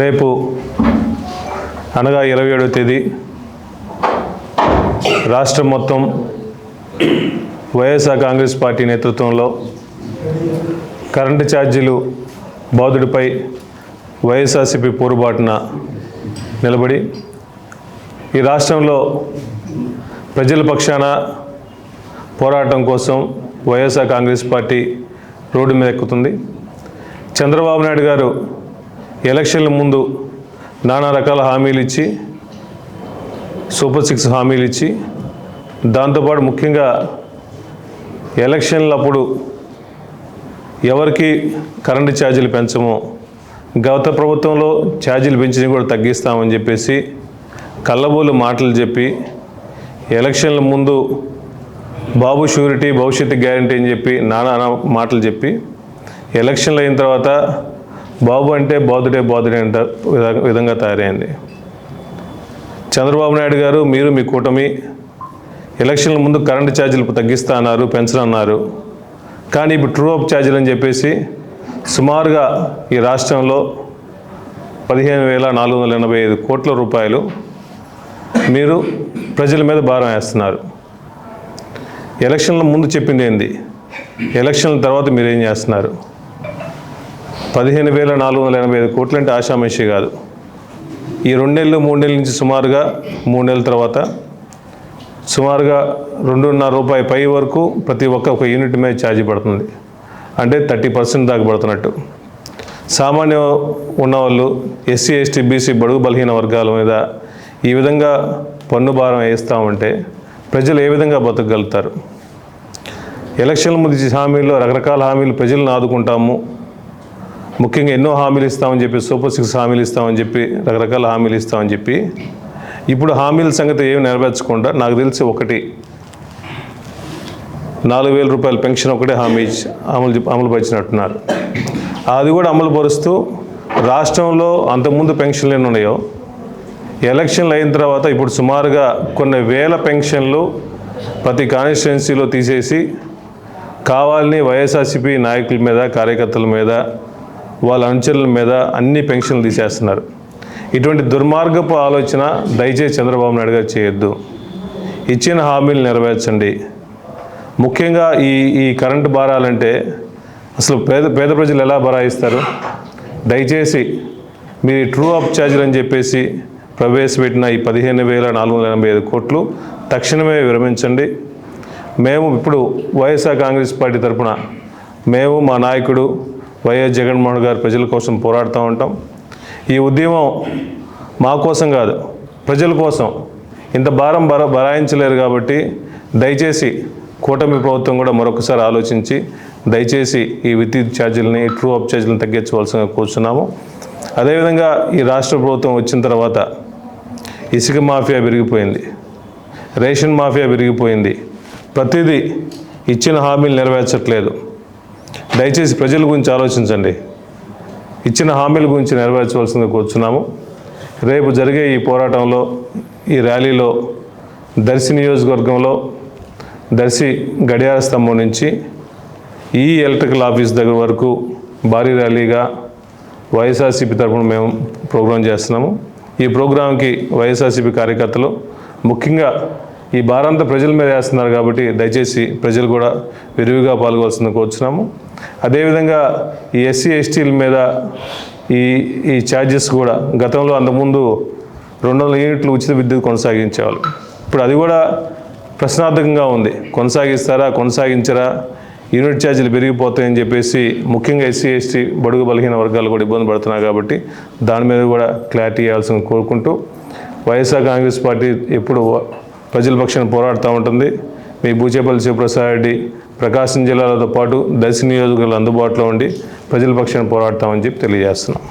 రేపు అనగా ఇరవై ఏడవ తేదీ రాష్ట్రం మొత్తం వైఎస్ఆర్ కాంగ్రెస్ పార్టీ నేతృత్వంలో కరెంటు ఛార్జీలు బాధుడిపై వైఎస్ఆర్సీపీ పోరుబాటున నిలబడి ఈ రాష్ట్రంలో ప్రజల పక్షాన పోరాటం కోసం వైఎస్ఆర్ కాంగ్రెస్ పార్టీ రోడ్డు మీద ఎక్కుతుంది. చంద్రబాబు నాయుడు గారు ఎలక్షన్ల ముందు నానా రకాల హామీలు ఇచ్చి సూపర్ సిక్స్ హామీలు ఇచ్చి దాంతోపాటు ముఖ్యంగా ఎలక్షన్లప్పుడు ఎవరికి కరెంటు ఛార్జీలు పెంచమో గత ప్రభుత్వంలో ఛార్జీలు పెంచినవి కూడా తగ్గిస్తామని చెప్పేసి కళ్ళబోలు మాటలు చెప్పి ఎలక్షన్ల ముందు బాబు షూరిటీ భవిష్యత్తు గ్యారంటీ అని చెప్పి నానా మాటలు చెప్పి ఎలక్షన్లు అయిన తర్వాత బాబు అంటే బాధుడే బాధుడే అంట విధంగా తయారైంది. చంద్రబాబు నాయుడు గారు మీరు మీ కూటమి ఎలక్షన్ల ముందు కరెంటు ఛార్జీలు తగ్గిస్తా అన్నారు పెంచనన్నారు. కానీ ఇప్పుడు ట్రూ అప్ ఛార్జీలు అని చెప్పేసి సుమారుగా ఈ రాష్ట్రంలో పదిహేను వేల నాలుగు వందల ఎనభై ఐదు కోట్ల రూపాయలు మీరు ప్రజల మీద భారం వేస్తున్నారు. ఎలక్షన్ల ముందు చెప్పింది ఏంది? ఎలక్షన్ల తర్వాత మీరేం చేస్తున్నారు? పదిహేను వేల నాలుగు వందల ఎనభై ఐదు కోట్లు అంటే ఆషామషి కాదు. ఈ రెండు నెలలు మూడు నెలల నుంచి సుమారుగా మూడు నెలల తర్వాత సుమారుగా రెండున్నర రూపాయి పై వరకు ప్రతి ఒక్క ఒక యూనిట్ మీద ఛార్జీ పడుతుంది. అంటే థర్టీ పర్సెంట్ దాకా పడుతున్నట్టు. సామాన్య ఉన్నవాళ్ళు ఎస్సీ ఎస్టీ బీసీ బడుగు బలహీన వర్గాల మీద ఈ విధంగా పన్ను భారం వేస్తామంటే ప్రజలు ఏ విధంగా బతకగలుగుతారు? ఎలక్షన్ల ముందు హామీల్లో రకరకాల హామీలు ప్రజలను ఆదుకుంటాము. ముఖ్యంగా ఎన్నో హామీలు ఇస్తామని చెప్పి సూపర్ సిక్స్ హామీలు ఇస్తామని చెప్పి రకరకాల హామీలు ఇస్తామని చెప్పి ఇప్పుడు హామీల సంగతి ఏమి నెరవేర్చకుండా నాకు తెలిసి ఒకటి నాలుగు వేల రూపాయల పెన్షన్ ఒకటే హామీ అమలు అమలు పరిచినట్టున్నారు. అది కూడా అమలు పరుస్తూ రాష్ట్రంలో అంతకుముందు పెన్షన్లు ఎన్ని ఉన్నాయో ఎలక్షన్లు అయిన తర్వాత ఇప్పుడు సుమారుగా కొన్ని వేల పెన్షన్లు ప్రతి కాన్స్టిట్యున్సీలో తీసేసి కావాలని వైఎస్ఆర్సీపీ నాయకుల మీద కార్యకర్తల మీద వాళ్ళ అనుచరుల మీద అన్ని పెన్షన్లు తీసేస్తున్నారు. ఇటువంటి దుర్మార్గపు ఆలోచన దయచేసి చంద్రబాబు నాయుడు గారు చేయొద్దు. ఇచ్చిన హామీలు నెరవేర్చండి. ముఖ్యంగా ఈ ఈ కరెంటు భారాలంటే అసలు పేద పేద ప్రజలు ఎలా భరాయిస్తారు? దయచేసి మీ ట్రూ అప్ ఛార్జీలు అని చెప్పేసి ప్రవేశపెట్టిన ఈ పదిహేను వేల నాలుగు వందల ఎనభై ఐదు కోట్లు తక్షణమే విరమించండి. మేము ఇప్పుడు వైఎస్ఆర్ కాంగ్రెస్ పార్టీ తరఫున మేము మా నాయకుడు వైఎస్ జగన్మోహన్ గారు ప్రజల కోసం పోరాడుతూ ఉంటాం. ఈ ఉద్యమం మా కోసం కాదు ప్రజల కోసం. ఇంత భారం బర బరాయించలేరు కాబట్టి దయచేసి కూటమి ప్రభుత్వం కూడా మరొకసారి ఆలోచించి దయచేసి ఈ విద్యుత్ ఛార్జీలని ట్రూ అప్ ఛార్జీలను తగ్గించవలసిందిగా కూర్చున్నాము. అదేవిధంగా ఈ రాష్ట్ర ప్రభుత్వం వచ్చిన తర్వాత ఇసుక మాఫియా పెరిగిపోయింది. రేషన్ మాఫియా పెరిగిపోయింది. ప్రతిదీ ఇచ్చిన హామీలు నెరవేర్చట్లేదు. దయచేసి ప్రజల గురించి ఆలోచించండి. ఇచ్చిన హామీల గురించి నెరవేర్చవలసింది కూర్చున్నాము. రేపు జరిగే ఈ పోరాటంలో ఈ ర్యాలీలో దర్శి నియోజకవర్గంలో దర్శి గడియార స్తంభం నుంచి ఈ ఎలక్ట్రికల్ ఆఫీస్ దగ్గర వరకు భారీ ర్యాలీగా వైఎస్ఆర్సీపీ తరఫున మేము ప్రోగ్రాం చేస్తున్నాము. ఈ ప్రోగ్రాంకి వైఎస్ఆర్సీపీ కార్యకర్తలు ముఖ్యంగా ఈ భారంతా ప్రజల మీద వేస్తున్నారు కాబట్టి దయచేసి ప్రజలు కూడా విరివిగా పాల్గొవలసింది కోరుచున్నాము. అదేవిధంగా ఈ ఎస్సీ ఎస్టీల మీద ఈ ఈ ఛార్జెస్ కూడా గతంలో అంతకుముందు రెండు వందల యూనిట్లు ఉచిత విద్యుత్ కొనసాగించేవాళ్ళు. ఇప్పుడు అది కూడా ప్రశ్నార్థకంగా ఉంది. కొనసాగిస్తారా కొనసాగించరా? యూనిట్ ఛార్జీలు పెరిగిపోతాయని చెప్పేసి ముఖ్యంగా ఎస్సీ ఎస్టీ బడుగు బలహీన వర్గాలు కూడా ఇబ్బంది పడుతున్నాయి కాబట్టి దాని మీద కూడా క్లారిటీ ఇవ్వాల్సింది కోరుకుంటూ వైఎస్ఆర్ కాంగ్రెస్ పార్టీ ఎప్పుడు ప్రజల పక్షాన పోరాడుతూ ఉంటుంది. మీ బూచేపల్లి శివప్రసాద్ రెడ్డి ప్రకాశం జిల్లాలతో పాటు దర్శి నియోజకవర్గాలు అందుబాటులో ఉండి ప్రజల పక్షాన పోరాడతామని చెప్పి తెలియజేస్తున్నాం.